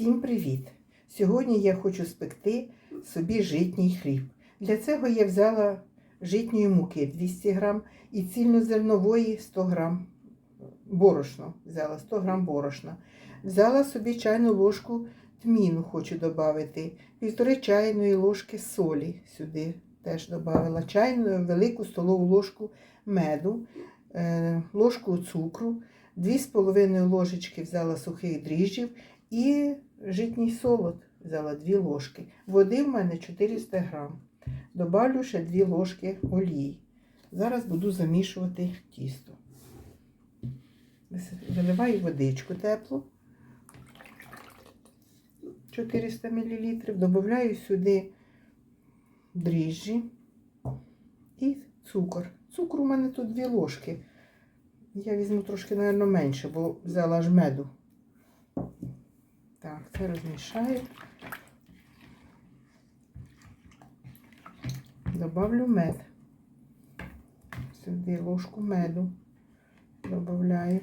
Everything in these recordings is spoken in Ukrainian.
Всім привіт! Сьогодні я хочу спекти собі житній хліб. Для цього я взяла житньої муки 200 грам і цільнозернової 100 грам борошно. Взяла 100 грам борошна. Взяла собі чайну ложку тміну, хочу додати, півтори чайної ложки солі сюди теж додала, чайну велику столову ложку меду, е, ложку цукру, 2,5 ложечки взяла сухих дріжджів і житній солод взяла 2 ложки. Води в мене 400 грам. Добавлю ще 2 ложки олії. Зараз буду замішувати тісто. Виливаю водичку теплу. 400 мл. Додаю сюди дріжджі і цукор. Цукру у мене тут 2 ложки. Я візьму трошки, мабуть, менше, бо взяла аж меду. Так, це розмішаю. Добавлю мед. Сюди ложку меду добавляю.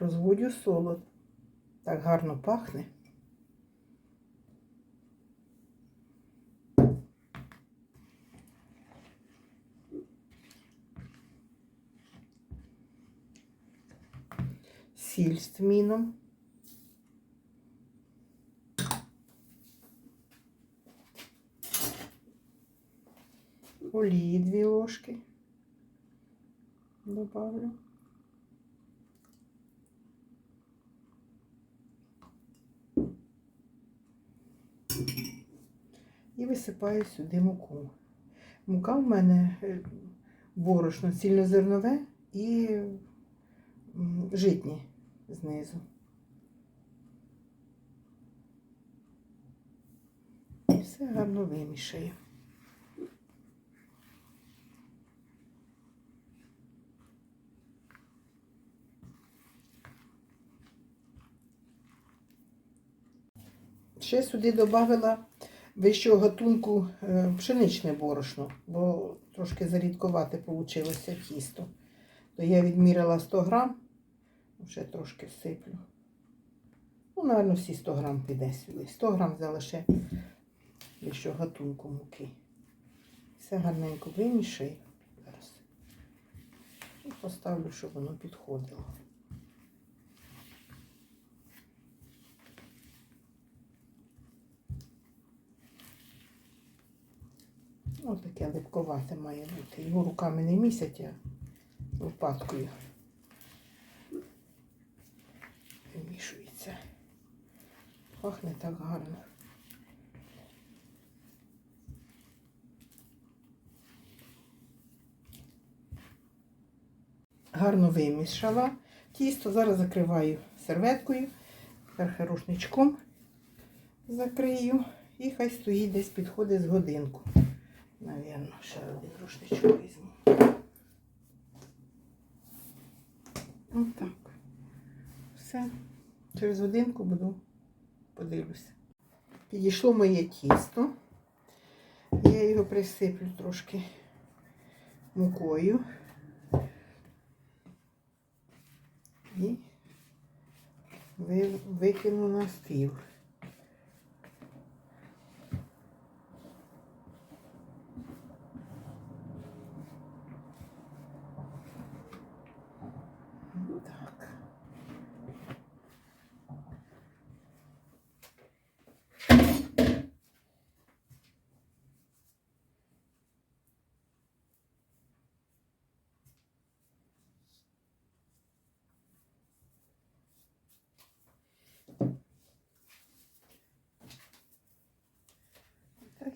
Розводю солод. Так гарно пахне. Сіль з тміном. Олії дві ложки. Добавлю. І висипаю сюди муку. Мука в мене е, борошно цільнозернове і житні знизу. І все гарно вимішаю. Ще сюди додала вищого гатунку е, пшеничне борошно, бо трошки зарідкувати вийшло тісто. То я відміряла 100 грам, ще трошки всиплю. Ну, напевно, всі 100 грам піде сюди. 100 грам взяла ще гатунку муки. Все гарненько вимішаю зараз. І поставлю, щоб воно підходило. Ось таке липковате має бути. Його руками не місять, а лопаткою вимішується. Пахне так гарно. Гарно вимішала тісто. Зараз закриваю серветкою, рушничком закрию і хай стоїть десь підходить з годинку. Навірно, ще один рушничок візьму. Отак. Все. Через годинку буду подивлюся. Підійшло моє тісто. Я його присиплю трошки мукою. І викину на стіл. Так.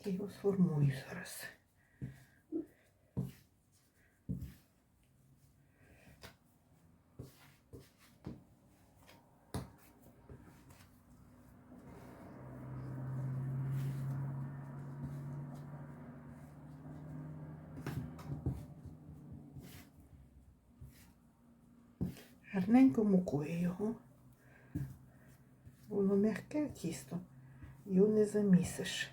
Так я його сформую зараз. Гарненько мукою його. Воно м'яке тісто, його не замісиш.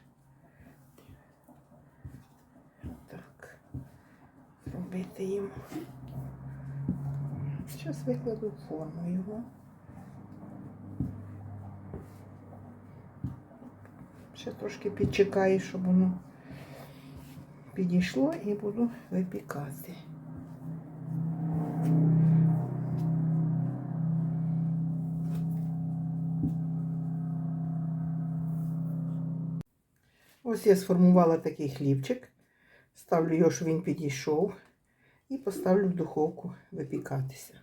Робити їм. Зараз викладу форму його. Ще трошки підчекаю, щоб воно підійшло і буду випікати. Ось я сформувала такий хлібчик. Ставлю його, щоб він підійшов. І поставлю в духовку випікатися.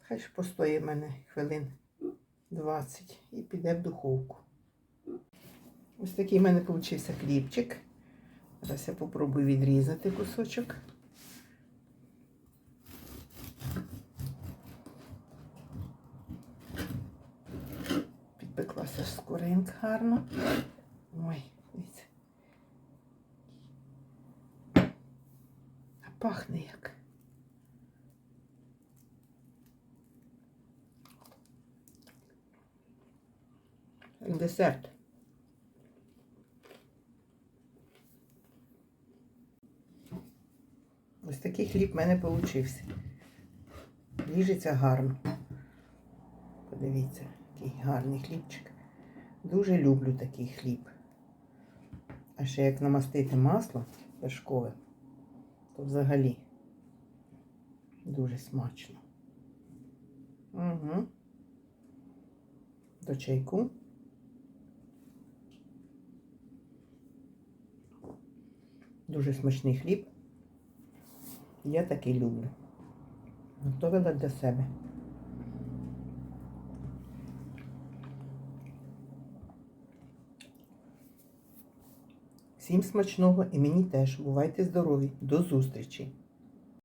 Хай ж постоїть в мене хвилин 20 і піде в духовку. Ось такий в мене вийшов хлібчик. Зараз я попробую відрізати кусочок. Підпеклася скоринка гарно. Пахне як. Десерт. Ось такий хліб в мене получився. Ріжеться гарно. Подивіться, який гарний хлібчик. Дуже люблю такий хліб. А ще як намастити масло вершкове, взагалі дуже смачно. Угу. До чайку. Дуже смачний хліб. Я такий люблю. Готовила для себе. Всім смачного і мені теж. Бувайте здорові. До зустрічі!